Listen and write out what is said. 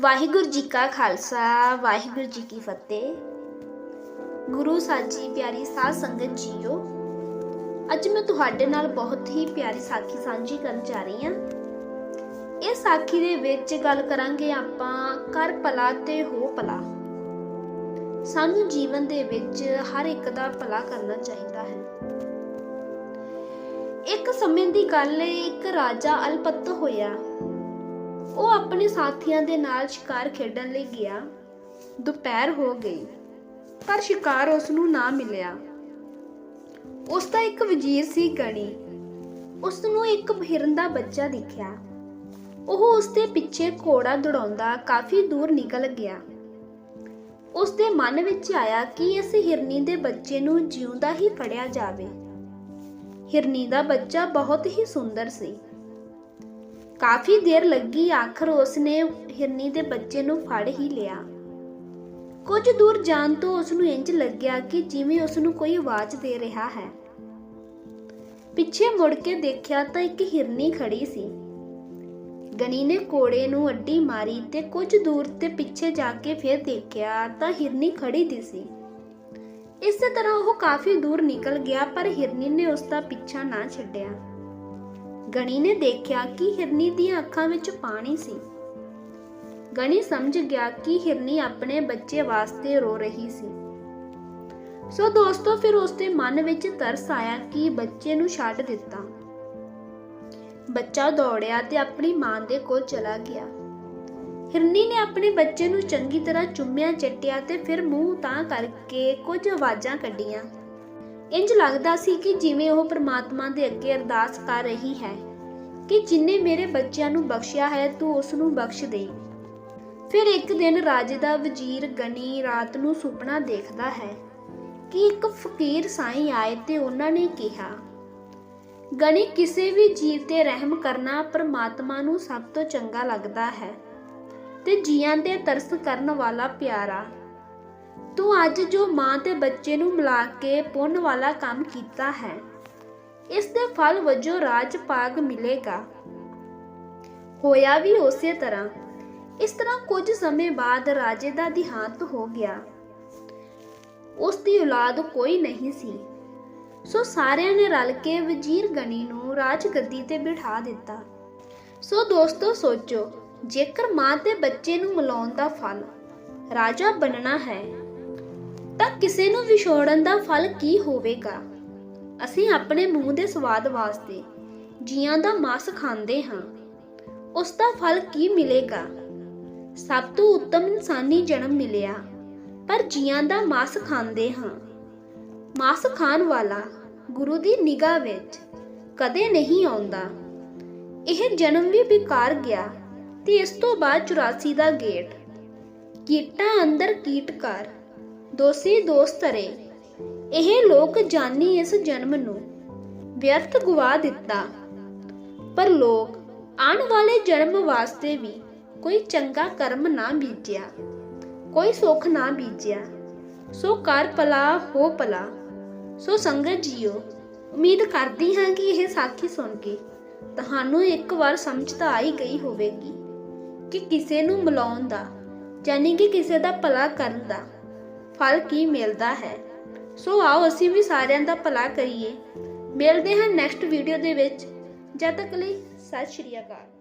ਵਾਹਿਗੁਰੂ ਜੀ ਕਾ ਖਾਲਸਾ, ਵਾਹਿਗੁਰੂ ਜੀ ਕੀ ਫਤਿਹ। ਗੁਰੂ ਸਾਜੀ ਪਿਆਰੀ ਸਾਧ ਸੰਗਤ ਜੀਓ, ਅੱਜ ਮੈਂ ਤੁਹਾਡੇ ਨਾਲ ਬਹੁਤ ਹੀ ਪਿਆਰੀ ਸਾਖੀ ਸਾਂਝੀ ਕਰਨ ਜਾ ਰਹੀ ਹਾਂ। ਇਹ ਸਾਖੀ ਦੇ ਵਿੱਚ ਗੱਲ ਕਰਾਂਗੇ ਆਪਾਂ ਕਰ ਭਲਾ ਤੇ ਹੋ ਭਲਾ। ਸਾਨੂੰ ਜੀਵਨ ਦੇ ਵਿੱਚ ਹਰ ਇੱਕ ਦਾ ਭਲਾ ਕਰਨਾ ਚਾਹੀਦਾ ਹੈ। ਇੱਕ ਸਮੇਂ ਦੀ ਗੱਲ ਹੈ, ਇੱਕ ਰਾਜਾ ਅਲਪਤ ਹੋਇਆ। ਉਹ ਆਪਣੇ ਸਾਥੀਆਂ ਦੇ ਨਾਲ ਸ਼ਿਕਾਰ ਖੇਡਣ ਲਈ ਗਿਆ। ਦੁਪਹਿਰ ਹੋ ਗਈ, ਪਰ ਸ਼ਿਕਾਰ ਉਸ ਨੂੰ ਨਾ ਮਿਲਿਆ। ਉਸ ਦਾ ਇੱਕ ਵਜ਼ੀਰ ਸੀ ਗਣੀ। ਉਸ ਨੂੰ ਇੱਕ ਹਿਰਨ ਦਾ ਬੱਚਾ ਦਿਖਿਆ। ਉਹ ਉਸ ਦੇ ਪਿੱਛੇ ਘੋੜਾ ਦੌੜਾਉਂਦਾ ਕਾਫੀ ਦੂਰ ਨਿਕਲ ਗਿਆ। ਉਸ ਦੇ ਮਨ ਵਿੱਚ ਆਇਆ ਕਿ ਇਸ ਹਿਰਨੀ ਦੇ ਬੱਚੇ ਨੂੰ ਜਿਉਂਦਾ ਹੀ ਫੜਿਆ ਜਾਵੇ। ਹਿਰਨੀ ਦਾ ਬੱਚਾ ਬਹੁਤ ਹੀ ਸੁੰਦਰ ਸੀ। ਕਾਫੀ ਦੇਰ ਲੱਗੀ, ਆਖਰ ਉਸਨੇ ਹਿਰਨੀ ਦੇ ਬੱਚੇ ਨੂੰ ਫੜ ਹੀ ਲਿਆ। ਕੁਝ ਦੂਰ ਜਾਣ ਤੋਂ ਉਸ ਨੂੰ ਇੰਜ ਲੱਗਿਆ ਕਿ ਜਿਵੇਂ ਉਸ ਨੂੰ ਕੋਈ ਆਵਾਜ਼ ਦੇ ਰਿਹਾ ਹੈ। ਪਿੱਛੇ ਮੁੜ ਕੇ ਦੇਖਿਆ ਤਾਂ ਇੱਕ ਹਿਰਨੀ ਖੜੀ ਸੀ। ਗਨੀ ਨੇ ਕੋੜੇ ਨੂੰ ਅੱਡੀ ਮਾਰੀ ਤੇ ਕੁਝ ਦੂਰ ਤੇ ਪਿੱਛੇ ਜਾ ਕੇ ਫਿਰ ਦੇਖਿਆ ਤਾਂ ਹਿਰਨੀ ਖੜੀ ਦੀ ਸੀ। ਇਸੇ ਤਰ੍ਹਾਂ ਉਹ ਕਾਫੀ ਦੂਰ ਨਿਕਲ ਗਿਆ, ਪਰ ਹਿਰਨੀ ਨੇ ਉਸ ਦਾ ਪਿੱਛਾ ਨਾ ਛੱਡਿਆ। ਗਣੀ ਨੇ ਦੇਖਿਆ ਕਿ ਹਿਰਨੀ ਦੀਆਂ ਅੱਖਾਂ ਵਿੱਚ ਪਾਣੀ ਸੀ। ਗਣੀ ਸਮਝ ਗਿਆ ਕਿ ਹਿਰਨੀ ਆਪਣੇ ਬੱਚੇ ਵਾਸਤੇ ਰੋ ਰਹੀ ਸੀ। ਸੋ ਦੋਸਤੋ, ਫਿਰ ਉਸ ਮਨ ਵਿੱਚ ਤਰਸ ਆਇਆ ਕਿ ਬੱਚੇ ਨੂੰ ਛੱਡ ਦਿੱਤਾ। ਬੱਚਾ ਦੌੜਿਆ ਤੇ ਆਪਣੀ ਮਾਂ ਦੇ ਕੋਲ ਚਲਾ ਗਿਆ। ਹਿਰਨੀ ਨੇ ਆਪਣੇ ਬੱਚੇ ਨੂੰ ਚੰਗੀ ਤਰ੍ਹਾਂ ਚੁੰਮਿਆ ਚੱਟਿਆ ਤੇ ਫਿਰ ਮੂੰਹ ਤਾਂ ਕਰਕੇ ਕੁਝ ਆਵਾਜ਼ਾਂ ਕੱਢੀਆਂ। ਇੰਜ ਲੱਗਦਾ ਸੀ ਕਿ ਜਿਵੇਂ ਉਹ ਪ੍ਰਮਾਤਮਾ ਦੇ ਅੱਗੇ ਅਰਦਾਸ ਕਰ ਰਹੀ ਹੈ ਕਿ ਜਿਨੇ ਮੇਰੇ ਬੱਚਿਆਂ ਨੂੰ ਬਖਸ਼ਿਆ ਹੈ, ਤੂੰ ਉਸ ਨੂੰ ਬਖਸ਼ ਦੇ। ਫਿਰ ਇੱਕ ਦਿਨ ਰਾਜੇ ਦਾ ਵਜ਼ੀਰ ਗਨੀ ਰਾਤ ਨੂੰ ਸੁਪਨਾ ਦੇਖਦਾ ਹੈ ਕਿ ਇੱਕ ਫਕੀਰ ਸਾਈਂ ਆਏ ਤੇ ਉਹਨਾਂ ਨੇ ਕਿਹਾ, ਗਣੀ, ਕਿਸੇ ਵੀ ਜੀਵ ਤੇ ਰਹਿਮ ਕਰਨਾ ਪ੍ਰਮਾਤਮਾ ਨੂੰ ਸਭ ਤੋਂ ਚੰਗਾ ਲੱਗਦਾ ਹੈ ਤੇ ਜੀਆਂ ਤੇ ਤਰਸ ਕਰਨ ਵਾਲਾ ਪਿਆਰਾ। ਤੂੰ ਅੱਜ ਜੋ ਮਾਂ ਤੇ ਬੱਚੇ ਨੂੰ ਮਿਲਾ ਕੇ ਪੁੰਨ ਵਾਲਾ ਕੰਮ ਕੀਤਾ ਹੈ, ਇਸ ਦੇ ਫਲ ਵਜੋਂ ਰਾਜ ਪਾਗ ਮਿਲੇਗਾ। ਹੋਇਆ ਵੀ ਉਸੇ ਤਰ੍ਹਾਂ। ਇਸ ਤਰ੍ਹਾਂ ਕੁਝ ਸਮੇਂ ਬਾਅਦ ਰਾਜੇ ਦਾ ਦਿਹਾਂਤ ਹੋ ਗਿਆ। ਉਸ ਦੀ ਔਲਾਦ ਕੋਈ ਨਹੀਂ ਸੀ। ਸੋ ਸਾਰਿਆਂ ਨੇ ਰਲ ਕੇ ਵਜ਼ੀਰ ਗਣੀ ਨੂੰ ਰਾਜ ਗੱਦੀ ਤੇ ਬਿਠਾ ਦਿੱਤਾ। ਸੋ ਦੋਸਤੋ ਸੋਚੋ, ਜੇਕਰ ਮਾਂ ਤੇ ਬੱਚੇ ਨੂੰ ਮਿਲਾਉਣ ਦਾ ਫਲ ਰਾਜਾ ਬਣਨਾ ਹੈ ਤਾਂ ਕਿਸੇ ਨੂੰ ਵਿਛੋੜਨ ਦਾ ਫਲ ਕੀ ਹੋਵੇਗਾ? ਅਸੀਂ ਆਪਣੇ ਮੂੰਹ ਦੇ ਸਵਾਦ ਵਾਸਤੇ ਜੀਆਂ ਦਾ ਮਾਸ ਖਾਂਦੇ ਹਾਂ। ਉਸ ਦਾ ਫਲ ਕੀ ਮਿਲੇਗਾ? ਸਭ ਤੋਂ ਉੱਤਮ ਇਨਸਾਨੀ ਜਨਮ ਮਿਲਿਆ, ਪਰ ਜੀਆਂ ਦਾ ਮਾਸ ਖਾਂਦੇ ਹਾਂ। ਮਾਸ ਖਾਣ ਵਾਲਾ ਗੁਰੂ ਦੀ ਨਿਗਾਹ ਵਿੱਚ ਕਦੇ ਨਹੀਂ ਆਉਂਦਾ। ਇਹ ਜਨਮ ਵੀ ਬੇਕਾਰ ਗਿਆ ਤੇ ਇਸ ਤੋਂ ਬਾਅਦ 84 ਦਾ ਗੇਟ ਕੀਟਾਂ ਅੰਦਰ ਕੀਟਕਾਰ ਦੋਸੀ ਦੋਸਤ ਰੇ ਇਹ ਲੋਕ ਜਾਨੀ ਇਸ ਜਨਮ ਨੂੰ ਵਿਅਰਥ ਗਵਾ ਦਿੱਤਾ। ਪਰ ਲੋਕ ਆਉਣ ਵਾਲੇ ਜਨਮ ਵਾਸਤੇ ਵੀ ਕੋਈ ਚੰਗਾ ਕਰਮ ਨਾ ਬੀਜਿਆ, ਕੋਈ ਸੁੱਖ ਨਾ ਬੀਜਿਆ। ਸੋ ਕਰ ਭਲਾ, ਹੋ ਭਲਾ। ਸੋ ਸੰਗਤ ਜੀਓ, ਉਮੀਦ ਕਰਦੀ ਹਾਂ ਕਿ ਇਹ ਸਾਖੀ ਸੁਣ ਕੇ ਤੁਹਾਨੂੰ ਇੱਕ ਵਾਰ ਸਮਝ ਤਾਂ ਆਈ ਗਈ ਹੋਵੇਗੀ ਕਿ ਕਿਸੇ ਨੂੰ ਮਿਲਾਉਣ ਦਾ ਯਾਨੀ ਕਿ ਕਿਸੇ ਦਾ ਭਲਾ ਕਰਨ ਦਾ ਫਲ ਕੀ ਮਿਲਦਾ ਹੈ? ਸੋ ਆਓ ਅਸੀਂ ਵੀ ਸਾਰਿਆਂ ਦਾ ਭਲਾ ਕਰੀਏ। ਮਿਲਦੇ ਹਾਂ ਨੈਕਸਟ ਵੀਡੀਓ ਦੇ ਵਿੱਚ। ਜਦ ਤੱਕ ਲਈ ਸਤਿ ਸ਼੍ਰੀ ਅਕਾਲ।